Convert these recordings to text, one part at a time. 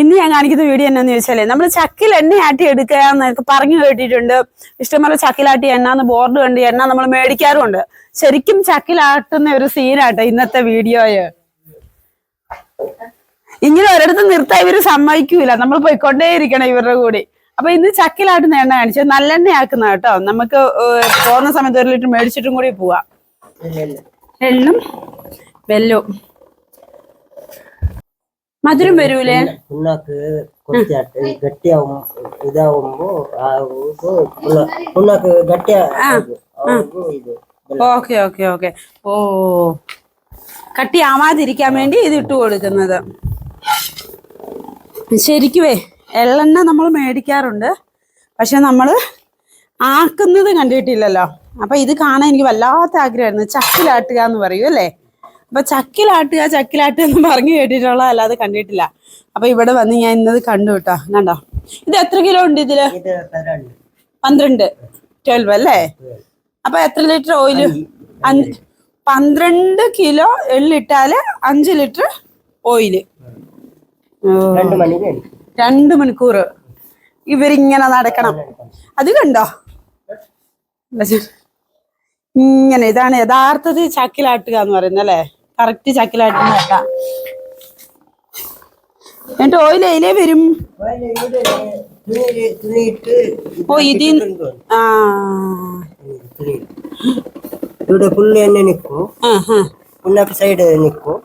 ഇന്ന് ഞാൻ കാണിക്കുന്ന വീഡിയോ എന്നാന്ന് ചോദിച്ചാലേ നമ്മൾ ചക്കിൽ എണ്ണ ആട്ടി എടുക്കുക എന്നൊക്കെ പറഞ്ഞു കേട്ടിട്ടുണ്ട്. ഇഷ്ടംപോലെ ചക്കിലാട്ടി എണ്ണ എന്ന് ബോർഡ് കണ്ട് എണ്ണ നമ്മൾ മേടിക്കാറുമുണ്ട്. ശരിക്കും ചക്കിലാട്ടുന്ന ഒരു സീനാട്ടോ ഇന്നത്തെ വീഡിയോയ് ഇങ്ങനെ ഒരിടത്ത് നിർത്താൻ ഇവർ സമ്മതിക്കൂല. നമ്മൾ പോയിക്കൊണ്ടേയിരിക്കണം ഇവരുടെ കൂടി. അപ്പൊ ഇന്ന് ചക്കിലാട്ടുന്ന എണ്ണ കാണിച്ചത് നല്ലെണ്ണ ആക്കുന്ന കേട്ടോ. നമുക്ക് പോകുന്ന സമയത്ത് ഒരു ലിറ്റർ മേടിച്ചിട്ടും കൂടി പോവാം. എള്ളും വെല്ലവും മധുരം വരൂലേ? പുണ്ണാക്ക് കുറച്ചാട്ട് ഇതാവുമ്പോ പുണ്ണാക്ക് ഗട്ടിയാ ഓക്കെ ഓക്കെ ഓക്കെ. ഓ കട്ടിയാവാതിരിക്കാൻ വേണ്ടി ഇത് ഇട്ട് കൊടുക്കുന്നത്. ശരിക്കുവേ എള്ളെണ്ണ നമ്മൾ മേടിക്കാറുണ്ട്. പക്ഷെ നമ്മൾ ആക്കുന്നത് കണ്ടിട്ടില്ലല്ലോ. അപ്പൊ ഇത് കാണാൻ എനിക്ക് വല്ലാത്ത ആഗ്രഹമായിരുന്നു. ചക്കിലാട്ടുക എന്ന് പറയൂ അല്ലേ? അപ്പൊ ചക്കിലാട്ടുക ചക്കിലാട്ടുക എന്ന് പറഞ്ഞു കേട്ടിട്ടുള്ള അല്ലാതെ കണ്ടിട്ടില്ല. അപ്പൊ ഇവിടെ വന്ന് ഞാൻ ഇന്നത് കണ്ടു കേട്ടോ. കണ്ടോ? ഇത് എത്ര കിലോ ഉണ്ട് ഇതിൽ? ഇത് പന്ത്രണ്ട്. ട്വൽവ് അല്ലേ? അപ്പൊ എത്ര ലിറ്റർ ഓയിൽ? പന്ത്രണ്ട് കിലോ എള്ളിട്ടാൽ അഞ്ച് ലിറ്റർ ഓയിൽ. രണ്ട് മണിക്കൂർ. ഇവരിങ്ങനെ നടക്കണം. അത് കണ്ടോ? ഇങ്ങനെ ഇതാണ് യഥാർത്ഥത്തിൽ ചക്കിലാട്ടുക എന്ന് പറയുന്നത് അല്ലേ? കറക്റ്റ് ചക്കിലായിട്ട് നോക്കാം എന്നിട്ട് ഓയിൽ അതിലേ വരും? ഓ ആ. തുണി ഇവിടെ ഫുള്ള് എണ്ണ നിൽക്കും സൈഡ് നിൽക്കും.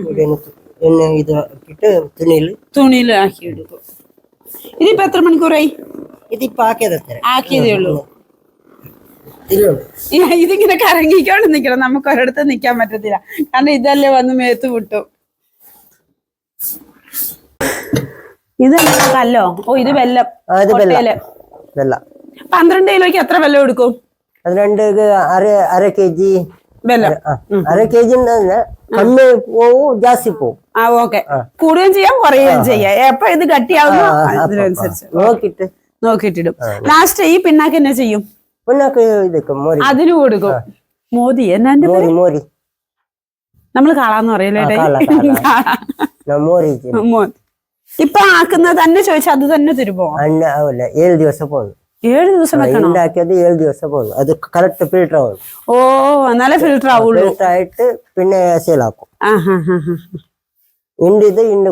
ഇവിടെ എണ്ണ ഇത് ഇട്ട് തുണിയിൽ തുണിയിൽ ആക്കി എടുക്കും. ഇതിപ്പോ എത്ര മണിക്കൂറായി? ഇതിപ്പോ ആക്കിയതത്ര ആക്കിയതേ ഉള്ളൂ. ഇതിങ്ങനെ കറങ്ങിക്കൊണ്ട് നിക്കണം. നമുക്ക് ഒരിടത്ത് നിക്കാൻ പറ്റത്തില്ല. കാരണം ഇതല്ലേ വന്ന് മേത്ത് വിട്ടു. ഇത് അല്ലോ കല്ലോ? ഓ ഇത് വെല്ലം. പന്ത്രണ്ട് കിലോയ്ക്ക് എത്ര വെല്ലം എടുക്കും? പന്ത്രണ്ട് രണ്ട് അര അര കെ ജി. വെല്ലം. അര കെ ജി കമ്മി പോവും ജാസ്തി പോവും. ആ ഓക്കെ. കൂടുകയും ചെയ്യാം കുറയുകയും ചെയ്യാം. എപ്പൊ ഇത് കട്ടിയാവുന്നു അതിനനുസരിച്ച്. നോക്കിട്ട് നോക്കിയിട്ടിടും. ലാസ്റ്റ് ഈ പിണ്ണാക്ക് എന്നാ ചെയ്യും? മോരി. മോദി എന്നാ മോരി കാളാന്ന് മോരി മോൻ. ഇപ്പൊ ആക്കുന്നത് തന്നെ ചോദിച്ചാൽ അത് തന്നെ തരുമോ? ഏഴ് ദിവസം പോകുന്നു ഏഴ് ദിവസം ഏഴ് ദിവസം പോകുന്നു അത് കറക്റ്റ് ഫിൽട്ടർ ആവുന്നു ഓ എന്നാലേ ഫിൽട്ടർ ആവുള്ളൂ. പിന്നെ ഇണ്ട്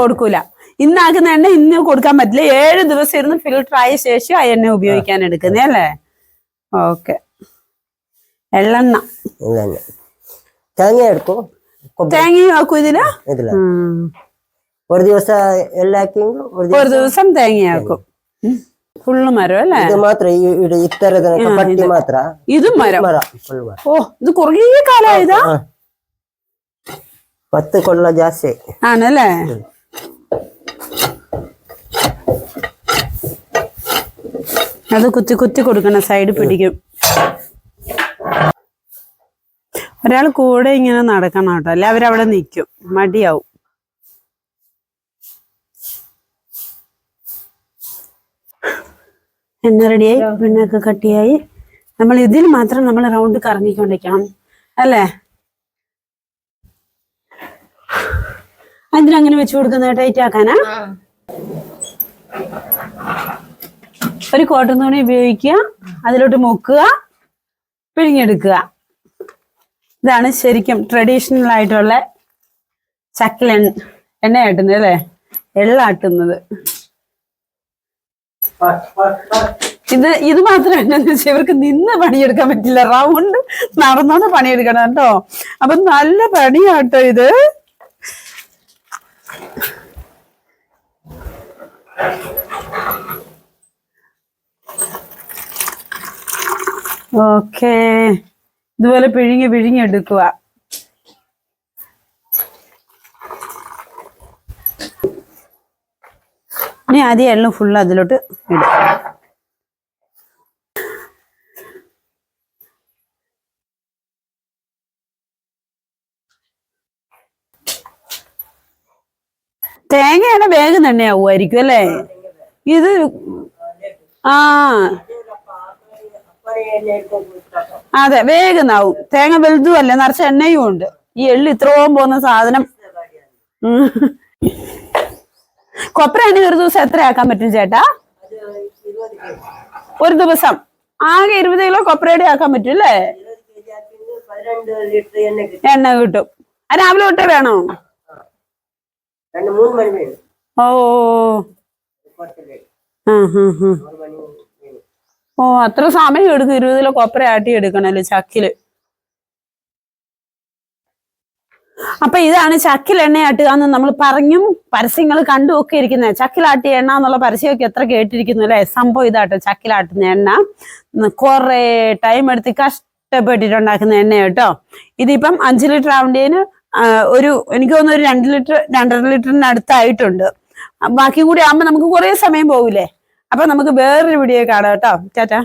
കൊടുക്കൂല. ഇന്നാക്കുന്ന എണ്ണ ഇന്ന് കൊടുക്കാൻ പറ്റില്ല. ഏഴ് ദിവസം ഇരുന്ന് ഫിൽട്ടർ ആയ ശേഷം ആ എണ്ണ ഉപയോഗിക്കാൻ എടുക്കുന്നേ അല്ലേ? ഓക്കെ. എള്ളെണ്ണ. എള്ളെണ്ണ. തേങ്ങ എടുക്കും തേങ്ങ ആക്കും ഇതില? ഇതില. ഒരു ദിവസം എല്ലാക്കിയെങ്കിലും ഒരു ദിവസം തേങ്ങ ആക്കും. ഫുള്ള് മരം അല്ലേ? ഇത് മാത്രം ഇത്തരത്തിനൊക്കെ പട്ടി മാത്ര? ഇതും മരം? ഓ ഇത് കുറേ കാലമായതാ പത്ത് കൊള്ള ജാസ്തി ആണല്ലേ? അത് കുത്തി കുത്തി കൊടുക്കണം സൈഡ് പിടിക്കും. ഒരാൾ കൂടെ ഇങ്ങനെ നടക്കണം കേട്ടോ. അല്ലെ അവരവിടെ നിൽക്കും. മടിയാവും. എണ്ണ റെഡിയായി പിണ്ണൊക്കെ കട്ടിയായി. നമ്മൾ ഇതിൽ മാത്രം നമ്മൾ റൗണ്ട് കറങ്ങിക്കൊണ്ടിരിക്കണം. അല്ലേ? അതിനങ്ങനെ വെച്ച് കൊടുക്കുന്ന ടൈറ്റ് ആക്കാനാ? ഒരു കോട്ടൺ തുണി ഉപയോഗിക്കുക അതിലോട്ട് മുക്കുക പിഴിഞ്ഞെടുക്കുക. ഇതാണ് ശരിക്കും ട്രഡീഷണൽ ആയിട്ടുള്ള ചക്കിൽ എണ്ണ ആട്ടുന്നത് അല്ലേ? എള്ളാട്ടുന്നത് ഇത് ഇത് മാത്രം എന്താന്ന് വെച്ചാൽ ഇവർക്ക് നിന്ന് പണിയെടുക്കാൻ പറ്റില്ല. റൗണ്ട് നടന്നാണ് പണിയെടുക്കണം കേട്ടോ. അപ്പൊ നല്ല പണിയാട്ടോ ഇത്. ഓക്കേ. ഇതുപോലെ പിഴിഞ്ഞ് പിഴിഞ്ഞെടുക്കുക ഇനി ആദ്യം എല്ലാം ഫുള്ള് അതിലോട്ട് ഇടുക. തേങ്ങയാണ് വേഗം തന്നെ ആവുമായിരിക്കും അല്ലേ? ഇത് ആ അതെ വേഗം ആവും. തേങ്ങ വലുതും അല്ലേ നിറച്ച എണ്ണയും ഉണ്ട്. ഈ എള്ളി ഇത്രയും പോകുന്ന സാധനം. ഉം. കൊപ്ര എണ്ണ ഒരു ദിവസം എത്ര ആക്കാൻ പറ്റും ചേട്ടാ? ഒരു ദിവസം. ആകെ ഇരുപത് കിലോ കൊപ്രയുടെ ആക്കാൻ പറ്റും അല്ലേ? എണ്ണ കിട്ടും. അത് രാവിലെ തൊട്ടേ വേണോ? ഓ. ഹും ഹും ആ ഓ അത്ര സമയം എടുക്കും. ഇരുപത് കിലോ കൊപ്ര ആട്ടി എടുക്കണല്ലേ ചക്കിൽ. അപ്പൊ ഇതാണ് ചക്കിൽ എണ്ണയാട്ടുക എന്ന് നമ്മൾ പറഞ്ഞും പരസ്യങ്ങൾ കണ്ടും ഒക്കെ ഇരിക്കുന്നത്. ചക്കിലാട്ടിയ എണ്ണ എന്നുള്ള പരസ്യമൊക്കെ എത്ര കേട്ടിരിക്കുന്നു അല്ലെ? സംഭവം ഇതാട്ടോ ചക്കിലാട്ടുന്ന എണ്ണ. കുറെ ടൈം എടുത്ത് കഷ്ടപ്പെട്ടിട്ടുണ്ടാക്കുന്ന എണ്ണ കേട്ടോ. ഇതിപ്പം അഞ്ച് ലിറ്റർ ആവേണ്ടതിന് ഒരു എനിക്ക് തോന്നുന്നു ഒരു രണ്ട് ലിറ്റർ രണ്ടര ലിറ്ററിന് അടുത്തായിട്ടുണ്ട് ബാക്കി കൂടി ആകുമ്പോൾ നമുക്ക് കുറേ സമയം പോകില്ലേ അപ്പൊ നമുക്ക് വേറൊരു വീഡിയോ കാണാം കേട്ടോ. ടാറ്റാ.